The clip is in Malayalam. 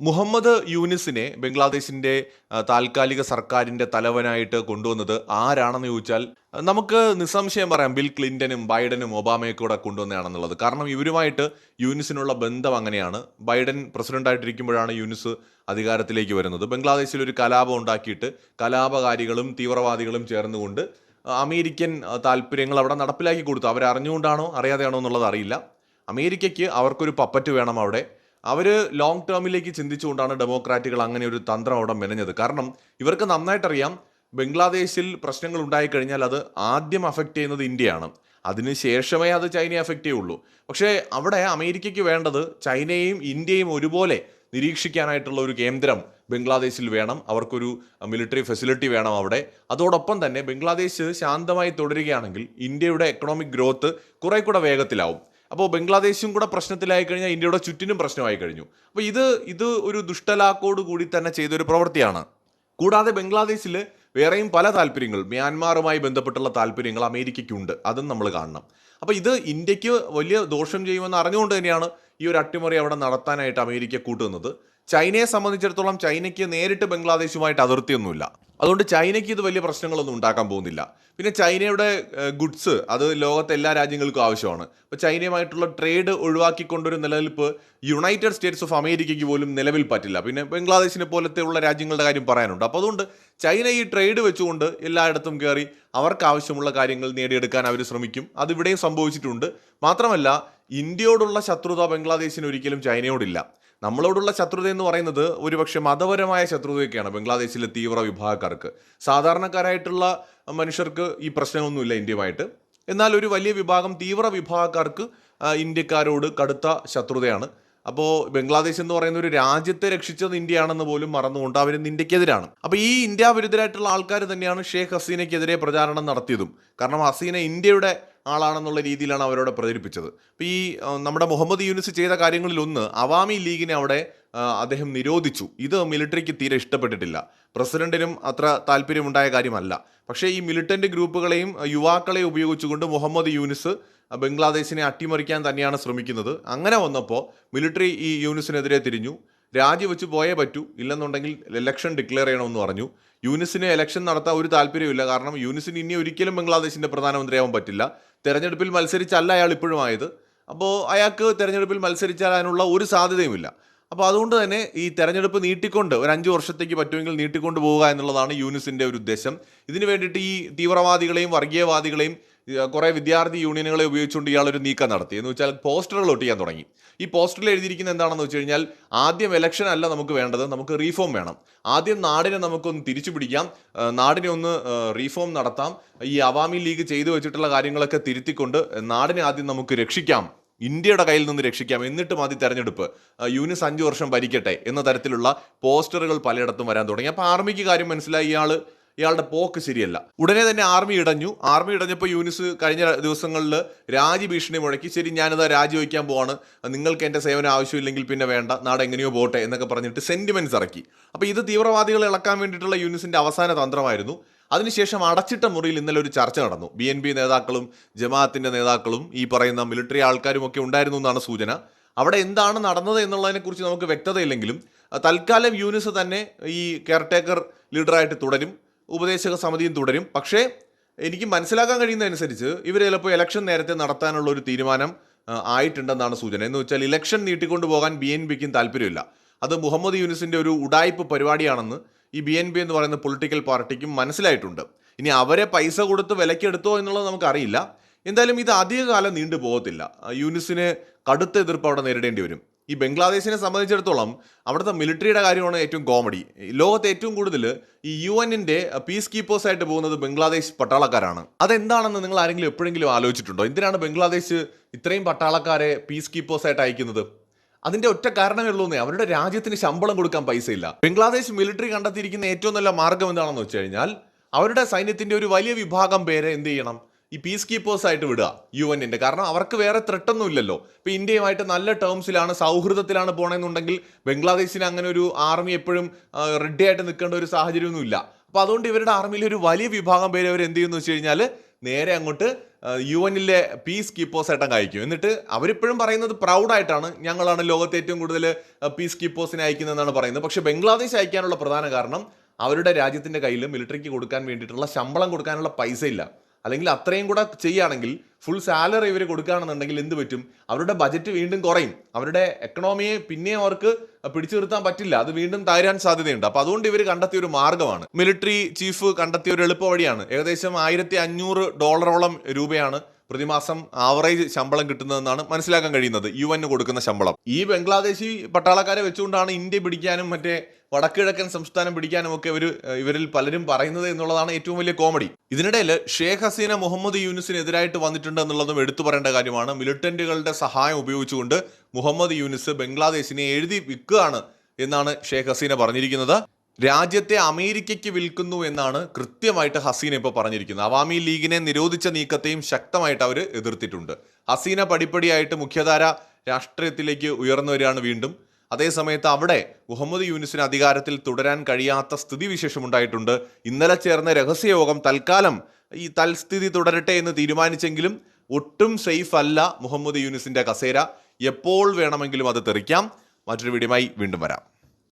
മുഹമ്മദ് യൂനിസിനെ ബംഗ്ലാദേശിന്റെ ആ, താൽക്കാലിക സർക്കാരിന്റെ തലവനായിട്ട് കൊണ്ടുവന്നത് ആരാണെന്ന് ചോദിച്ചാൽ നമുക്ക് നിസ്സംശയം പറയാം ബിൽ ക്ലിന്റനും ബൈഡനും ഒബാമയൊക്കെ കൂടെ കൊണ്ടുവന്നതാണെന്നുള്ളത്. കാരണം ഇവരുമായിട്ട് യൂനിസിനുള്ള ബന്ധം അങ്ങനെയാണ്. ബൈഡൻ പ്രസിഡന്റായിട്ടിരിക്കുമ്പോഴാണ് യൂനിസ് അധികാരത്തിലേക്ക് വരുന്നത്. ബംഗ്ലാദേശിൽ ഒരു കലാപം ഉണ്ടാക്കിയിട്ട് കലാപകാരികളും തീവ്രവാദികളും ചേർന്നുകൊണ്ട് അമേരിക്കൻ താല്പര്യങ്ങൾ അവിടെ നടപ്പിലാക്കി കൊടുത്തു. അവരറിഞ്ഞുകൊണ്ടാണോ അറിയാതെയാണോ എന്നുള്ളത് അറിയില്ല. അമേരിക്കയ്ക്ക് അവർക്കൊരു പപ്പറ്റ് വേണം അവിടെ. അവർ ലോങ് ടേമിലേക്ക് ചിന്തിച്ചുകൊണ്ടാണ് ഡെമോക്രാറ്റുകൾ അങ്ങനെ ഒരു തന്ത്രം അവിടെ മെനഞ്ഞത്. കാരണം ഇവർക്ക് നന്നായിട്ടറിയാം ബംഗ്ലാദേശിൽ പ്രശ്നങ്ങൾ ഉണ്ടായിക്കഴിഞ്ഞാൽ അത് ആദ്യം അഫക്റ്റ് ചെയ്യുന്നത് ഇന്ത്യയാണ്. അതിനുശേഷമേ അത് ചൈനയെ അഫക്റ്റ് ചെയ്യുള്ളൂ. പക്ഷേ അവിടെ അമേരിക്കയ്ക്ക് വേണ്ടത് ചൈനയും ഇന്ത്യയും ഒരുപോലെ നിരീക്ഷിക്കാനായിട്ടുള്ള ഒരു കേന്ദ്രം ബംഗ്ലാദേശിൽ വേണം. അവർക്കൊരു മിലിറ്ററി ഫെസിലിറ്റി വേണം അവിടെ. അതോടൊപ്പം തന്നെ ബംഗ്ലാദേശ് ശാന്തമായി തുടരുകയാണെങ്കിൽ ഇന്ത്യയുടെ എക്കണോമിക് ഗ്രോത്ത് കുറെ കൂടെ വേഗത്തിലാവും. അപ്പോൾ ബംഗ്ലാദേശും കൂടെ പ്രശ്നത്തിലായി കഴിഞ്ഞാൽ ഇന്ത്യയുടെ ചുറ്റിനും പ്രശ്നമായി കഴിഞ്ഞു. അപ്പോൾ ഇത് ഇത് ഒരു ദുഷ്ടലാക്കോട് കൂടി തന്നെ ചെയ്തൊരു പ്രവൃത്തിയാണ്. കൂടാതെ ബംഗ്ലാദേശിൽ വേറെയും പല താല്പര്യങ്ങൾ മ്യാൻമാറുമായി ബന്ധപ്പെട്ടുള്ള താല്പര്യങ്ങൾ അമേരിക്കയ്ക്കുണ്ട്. അതും നമ്മൾ കാണണം. അപ്പോൾ ഇത് ഇന്ത്യയ്ക്ക് വലിയ ദോഷം ചെയ്യുമെന്ന് അറിഞ്ഞുകൊണ്ട് തന്നെയാണ് ഈ ഒരു അട്ടിമറി അവിടെ നടത്താനായിട്ട് അമേരിക്ക കൂട്ടുന്നത് ചൈനയെ സംബന്ധിച്ചിടത്തോളം ചൈനയ്ക്ക് നേരിട്ട് ബംഗ്ലാദേശുമായിട്ട് അതിർത്തിയൊന്നുമില്ല. അതുകൊണ്ട് ചൈനയ്ക്ക് ഇത് വലിയ പ്രശ്നങ്ങളൊന്നും ഉണ്ടാക്കാൻ പോകുന്നില്ല. പിന്നെ ചൈനയുടെ ഗുഡ്സ് അത് ലോകത്തെ എല്ലാ രാജ്യങ്ങൾക്കും ആവശ്യമാണ്. അപ്പോൾ ചൈനയുമായിട്ടുള്ള ട്രേഡ് ഒഴിവാക്കിക്കൊണ്ടൊരു നിലനിൽപ്പ് യുണൈറ്റഡ് സ്റ്റേറ്റ്സ് ഓഫ് അമേരിക്കയ്ക്ക് പോലും നിലവിൽ പറ്റില്ല. പിന്നെ ബംഗ്ലാദേശിനെ പോലത്തെ ഉള്ള രാജ്യങ്ങളുടെ കാര്യം പറയാനുണ്ട്. അപ്പോൾ അതുകൊണ്ട് ചൈന ഈ ട്രേഡ് വെച്ചുകൊണ്ട് എല്ലായിടത്തും കയറി അവർക്ക് ആവശ്യമുള്ള കാര്യങ്ങൾ നേടിയെടുക്കാൻ അവർ ശ്രമിക്കും. അതിവിടെയും സംഭവിച്ചിട്ടുണ്ട്. മാത്രമല്ല ഇന്ത്യയോടുള്ള ശത്രുത ബംഗ്ലാദേശിന് ഒരിക്കലും ചൈനയോടില്ല. നമ്മളോടുള്ള ശത്രുത എന്ന് പറയുന്നത് ഒരുപക്ഷെ മതപരമായ ശത്രുതയൊക്കെയാണ് ബംഗ്ലാദേശിലെ തീവ്ര വിഭാഗക്കാർക്ക്. സാധാരണക്കാരായിട്ടുള്ള മനുഷ്യർക്ക് ഈ പ്രശ്നമൊന്നുമില്ല ഇന്ത്യയുമായിട്ട്. എന്നാൽ ഒരു വലിയ വിഭാഗം തീവ്ര വിഭാഗക്കാർക്ക് ഇന്ത്യക്കാരോട് കടുത്ത ശത്രുതയാണ്. അപ്പോൾ ബംഗ്ലാദേശ് എന്ന് പറയുന്ന ഒരു രാജ്യത്തെ രക്ഷിച്ചത് ഇന്ത്യയാണെന്ന് പോലും മറന്നുകൊണ്ട് അവർ ഇന്ത്യക്കെതിരാണ്. അപ്പോൾ ഈ ഇന്ത്യ വിരുദ്ധരായിട്ടുള്ള ആൾക്കാർ തന്നെയാണ് ഷേഖ് ഹസീനയ്ക്കെതിരെ പ്രചാരണം നടത്തിയതും. കാരണം ഹസീന ഇന്ത്യയുടെ ആളാണെന്നുള്ള രീതിയിലാണ് അവരോട് പ്രചരിപ്പിച്ചത്. അപ്പോൾ ഈ നമ്മുടെ മുഹമ്മദ് യൂനിസ് ചെയ്ത കാര്യങ്ങളിലൊന്ന് അവാമി ലീഗിനെ അവിടെ അദ്ദേഹം നിരോധിച്ചു. ഇത് മിലിറ്ററിക്ക് തീരെ ഇഷ്ടപ്പെട്ടിട്ടില്ല. പ്രസിഡന്റിനും അത്ര താല്പര്യമുണ്ടായ കാര്യമല്ല. പക്ഷേ ഈ മിലിറ്റന്റ് ഗ്രൂപ്പുകളെയും യുവാക്കളെയും ഉപയോഗിച്ചുകൊണ്ട് മുഹമ്മദ് യൂനിസ് ബംഗ്ലാദേശിനെ അട്ടിമറിക്കാൻ തന്നെയാണ് ശ്രമിക്കുന്നത്. അങ്ങനെ വന്നപ്പോൾ മിലിറ്ററി ഈ യൂനിസിനെതിരെ തിരിഞ്ഞു. രാജിവെച്ച് പോയേ പറ്റൂ. ഇല്ലെന്നുണ്ടെങ്കിൽ ഇലക്ഷൻ ഡിക്ലെയർ ചെയ്യണമെന്ന് പറഞ്ഞു. യൂനിസിന് ഇലക്ഷൻ നടത്താൻ ഒരു താല്പര്യമില്ല കാരണം യൂനിസിന് ഇനി ഒരിക്കലും ബംഗ്ലാദേശിന്റെ പ്രധാനമന്ത്രിയാവാൻ പറ്റില്ല. തെരഞ്ഞെടുപ്പിൽ മത്സരിച്ചല്ല അയാൾ ഇപ്പോഴും ആയത് അപ്പോൾ അയാൾക്ക് തെരഞ്ഞെടുപ്പിൽ മത്സരിച്ചാൽ അതിനുള്ള ഒരു സാധ്യതയുമില്ല. അപ്പോൾ അതുകൊണ്ട് തന്നെ ഈ തെരഞ്ഞെടുപ്പ് നീട്ടിക്കൊണ്ട് ഒരു അഞ്ച് വർഷത്തേക്ക് പറ്റുമെങ്കിൽ നീട്ടിക്കൊണ്ട് പോവുക എന്നുള്ളതാണ് യൂനിസിന്റെ ഒരു ഉദ്ദേശം. ഇതിനു വേണ്ടിയിട്ട് ഈ തീവ്രവാദികളെയും വർഗീയവാദികളെയും കുറെ വിദ്യാർത്ഥി യൂണിയനുകളെ ഉപയോഗിച്ചുകൊണ്ട് ഇയാൾ ഒരു നീക്കം നടത്തി. എന്ന് വെച്ചാൽ പോസ്റ്ററുകൾ ഒട്ടിക്കാൻ തുടങ്ങി. ഈ പോസ്റ്ററിൽ എഴുതിയിരിക്കുന്നത് എന്താണെന്ന് വെച്ച് കഴിഞ്ഞാൽ ആദ്യം ഇലക്ഷൻ അല്ല നമുക്ക് വേണ്ടത് നമുക്ക് റീഫോം വേണം. ആദ്യം നാടിനെ നമുക്കൊന്ന് തിരിച്ചു പിടിക്കാം. നാടിനെ ഒന്ന് റീഫോം നടത്താം. ഈ അവാമി ലീഗ് ചെയ്തു വെച്ചിട്ടുള്ള കാര്യങ്ങളൊക്കെ തിരുത്തിക്കൊണ്ട് നാടിനെ ആദ്യം നമുക്ക് രക്ഷിക്കാം. ഇന്ത്യയുടെ കയ്യിൽ നിന്ന് രക്ഷിക്കാം. എന്നിട്ട് മതി തെരഞ്ഞെടുപ്പ്. യൂണിസ് അഞ്ചു വർഷം ഭരിക്കട്ടെ എന്ന തരത്തിലുള്ള പോസ്റ്ററുകൾ പലയിടത്തും വരാൻ തുടങ്ങി. അപ്പോൾ ആർമിക്ക് കാര്യം മനസ്സിലായി ഇയാൾ ഇയാളുടെ പോക്ക് ശരിയല്ല. ഉടനെ തന്നെ ആർമി ഇടഞ്ഞു. ആർമി ഇടഞ്ഞപ്പോൾ യൂനിസ് കഴിഞ്ഞ ദിവസങ്ങളിൽ രാജി ഭീഷണി മുഴക്കി ശരി ഞാനിതാ രാജിവെക്കാൻ പോവാണ്. നിങ്ങൾക്ക് എന്റെ സേവനം ആവശ്യമില്ലെങ്കിൽ പിന്നെ വേണ്ട. നാട് എങ്ങനെയോ പോട്ടെ എന്നൊക്കെ പറഞ്ഞിട്ട് സെന്റിമെന്റ്സ് ഇറക്കി. അപ്പോൾ ഇത് തീവ്രവാദികളെ ഇളക്കാൻ വേണ്ടിയിട്ടുള്ള യൂനിസിന്റെ അവസാന തന്ത്രമായിരുന്നു. അതിനുശേഷം അടച്ചിട്ട മുറിയിൽ ഇന്നലെ ഒരു ചർച്ച നടന്നു. ബി എൻ പി നേതാക്കളും ജമാഅത്തിന്റെ നേതാക്കളും ഈ പറയുന്ന മിലിറ്ററി ആൾക്കാരും ഒക്കെ ഉണ്ടായിരുന്നു എന്നാണ് സൂചന. അവിടെ എന്താണ് നടന്നത് എന്നുള്ളതിനെക്കുറിച്ച് നമുക്ക് വ്യക്തതയില്ലെങ്കിലും തൽക്കാലം യൂനിസ് തന്നെ ഈ കെയർടേക്കർ ലീഡറായിട്ട് തുടരും. ഉപദേശക സമിതിയും തുടരും. പക്ഷേ എനിക്ക് മനസ്സിലാക്കാൻ കഴിയുന്നതനുസരിച്ച് ഇവർ ചിലപ്പോൾ ഇലക്ഷൻ നേരത്തെ നടത്താനുള്ള ഒരു തീരുമാനം ആയിട്ടുണ്ടെന്നാണ് സൂചന. എന്ന് വെച്ചാൽ ഇലക്ഷൻ നീട്ടിക്കൊണ്ടു പോകാൻ ബി എൻ പിക്കും താല്പര്യമില്ല. അത് മുഹമ്മദ് യൂനിസിന്റെ ഒരു ഉടായ്പ് പരിപാടിയാണെന്ന് ഈ ബി എൻ പി എന്ന് പറയുന്ന പൊളിറ്റിക്കൽ പാർട്ടിക്കും മനസ്സിലായിട്ടുണ്ട്. ഇനി അവരെ പൈസ കൊടുത്ത് വിലക്കെടുത്തോ എന്നുള്ളത് നമുക്കറിയില്ല. എന്തായാലും ഇത് അധികകാലം നീണ്ടു പോകത്തില്ല യൂനിസിന് കടുത്ത എതിർപ്പ് അവിടെ നേരിടേണ്ടി വരും. ഈ ബംഗ്ലാദേശിനെ സംബന്ധിച്ചിടത്തോളം അവിടുത്തെ മിലിറ്ററിയുടെ കാര്യമാണ് ഏറ്റവും കോമഡി ലോകത്ത് ഏറ്റവും കൂടുതൽ ഈ യു എന്നിന്റെ പീസ് കീപ്പേഴ്സ് ആയിട്ട് പോകുന്നത് ബംഗ്ലാദേശ് പട്ടാളക്കാരാണ്. അതെന്താണെന്ന് നിങ്ങൾ ആരെങ്കിലും എപ്പോഴെങ്കിലും ആലോചിച്ചിട്ടുണ്ടോ? എന്തിനാണ് ബംഗ്ലാദേശ് ഇത്രയും പട്ടാളക്കാരെ പീസ് കീപ്പേഴ്സ് ആയിട്ട് അയക്കുന്നത്? അതിന്റെ ഒറ്റ കാരണമേ ഉള്ളൂ അവരുടെ രാജ്യത്തിന് ശമ്പളം കൊടുക്കാൻ പൈസയില്ല. ബംഗ്ലാദേശ് മിലിറ്ററി കണ്ടെത്തിയിരിക്കുന്ന ഏറ്റവും നല്ല മാർഗം എന്താണെന്ന് വെച്ച് കഴിഞ്ഞാൽ അവരുടെ സൈന്യത്തിന്റെ ഒരു വലിയ വിഭാഗം പേരെ എന്ത് ചെയ്യണം? ഈ പീസ് കീപ്പേഴ്സ് ആയിട്ട് വിടുക യു എന്നിന്റെ കാരണം അവർക്ക് വേറെ ത്രെട്ടൊന്നും ഇല്ലല്ലോ ഇപ്പോൾ ഇന്ത്യയുമായിട്ട് നല്ല ടേംസിലാണ് സൗഹൃദത്തിലാണ് പോണെന്നുണ്ടെങ്കിൽ ബംഗ്ലാദേശിന് അങ്ങനെ ഒരു ആർമി എപ്പോഴും റെഡി ആയിട്ട് നിൽക്കേണ്ട ഒരു സാഹചര്യമൊന്നും ഇല്ല അപ്പൊ അതുകൊണ്ട് ഇവരുടെ ആർമിയിൽ ഒരു വലിയ വിഭാഗം പേര് അവർ എന്ത് ചെയ്യുന്നു വെച്ച് കഴിഞ്ഞാൽ നേരെ അങ്ങോട്ട് യു എന്നിലെ പീസ് കീപ്പേഴ്സ് അങ്ങ് അയക്കും. എന്നിട്ട് അവരിപ്പോഴും പറയുന്നത് പ്രൗഡായിട്ടാണ് ഞങ്ങളാണ് ലോകത്തെ ഏറ്റവും കൂടുതൽ പീസ് കീപ്പേഴ്സിനെ അയക്കുന്നതെന്നാണ് പറയുന്നത്. പക്ഷേ ബംഗ്ലാദേശ് അയക്കാനുള്ള പ്രധാന കാരണം അവരുടെ രാജ്യത്തിന്റെ കയ്യിൽ മിലിറ്ററിക്ക് കൊടുക്കാൻ വേണ്ടിയിട്ടുള്ള ശമ്പളം കൊടുക്കാനുള്ള പൈസ ഇല്ല അല്ലെങ്കിൽ അത്രയും കൂടെ ചെയ്യുകയാണെങ്കിൽ ഫുൾ സാലറി ഇവർ കൊടുക്കുകയാണെന്നുണ്ടെങ്കിൽ എന്ത് പറ്റും? അവരുടെ ബജറ്റ് വീണ്ടും കുറയും. അവരുടെ എക്കണോമിയെ പിന്നെയും അവർക്ക് പിടിച്ചു നിർത്താൻ പറ്റില്ല. അത് വീണ്ടും തകരാൻ സാധ്യതയുണ്ട്. അപ്പൊ അതുകൊണ്ട് ഇവർ കണ്ടെത്തിയ ഒരു മാർഗമാണ് മിലിറ്ററി ചീഫ് കണ്ടെത്തിയ ഒരു എളുപ്പ വഴിയാണ് ഏകദേശം ആയിരത്തി അഞ്ഞൂറ് ഡോളറോളം രൂപയാണ് പ്രതിമാസം ആവറേജ് ശമ്പളം കിട്ടുന്നതെന്നാണ് മനസ്സിലാക്കാൻ കഴിയുന്നത്. യു എന് കൊടുക്കുന്ന ശമ്പളം. ഈ ബംഗ്ലാദേശി പട്ടാളക്കാരെ വെച്ചുകൊണ്ടാണ് ഇന്ത്യ പിടിക്കാനും മറ്റേ വടക്കിഴക്കൻ സംസ്ഥാനം പിടിക്കാനും ഒക്കെ ഇവർ ഇവരിൽ പലരും പറയുന്നത് എന്നുള്ളതാണ് ഏറ്റവും വലിയ കോമഡി. ഇതിനിടയിൽ ഷേഖ് ഹസീന മുഹമ്മദ് യൂനിസിനെതിരായിട്ട് വന്നിട്ടുണ്ട് എന്നുള്ളതും എടുത്തു പറയേണ്ട കാര്യമാണ്. മിലിറ്റന്റുകളുടെ സഹായം ഉപയോഗിച്ചുകൊണ്ട് മുഹമ്മദ് യൂനുസ് ബംഗ്ലാദേശിനെ എഴുതി വിൽക്കുകയാണ് എന്നാണ് ഷേഖ് ഹസീന പറഞ്ഞിരിക്കുന്നത്. രാജ്യത്തെ അമേരിക്കയ്ക്ക് വിൽക്കുന്നു എന്നാണ് കൃത്യമായിട്ട് ഹസീന ഇപ്പോൾ പറഞ്ഞിരിക്കുന്നത്. അവാമി ലീഗിനെ നിരോധിച്ച നീക്കത്തെയും ശക്തമായിട്ട് അവർ എതിർത്തിട്ടുണ്ട്. ഹസീന പടിപ്പടിയായിട്ട് മുഖ്യധാര രാഷ്ട്രീയത്തിലേക്ക് ഉയർന്നു വരികയാണ് വീണ്ടും. അതേസമയത്ത് അവിടെ മുഹമ്മദ് യൂനിസിന് അധികാരത്തിൽ തുടരാൻ കഴിയാത്ത സ്ഥിതി വിശേഷമുണ്ടായിട്ടുണ്ട് ഇന്നലെ ചേർന്ന രഹസ്യയോഗം തൽക്കാലം ഈ തൽസ്ഥിതി തുടരട്ടെ എന്ന് തീരുമാനിച്ചെങ്കിലും ഒട്ടും സേഫ് അല്ല മുഹമ്മദ് യൂനിസിന്റെ കസേര. എപ്പോൾ വേണമെങ്കിലും അത് തെറിക്കാം. മറ്റൊരു വീഡിയോയുമായി വീണ്ടും വരാം.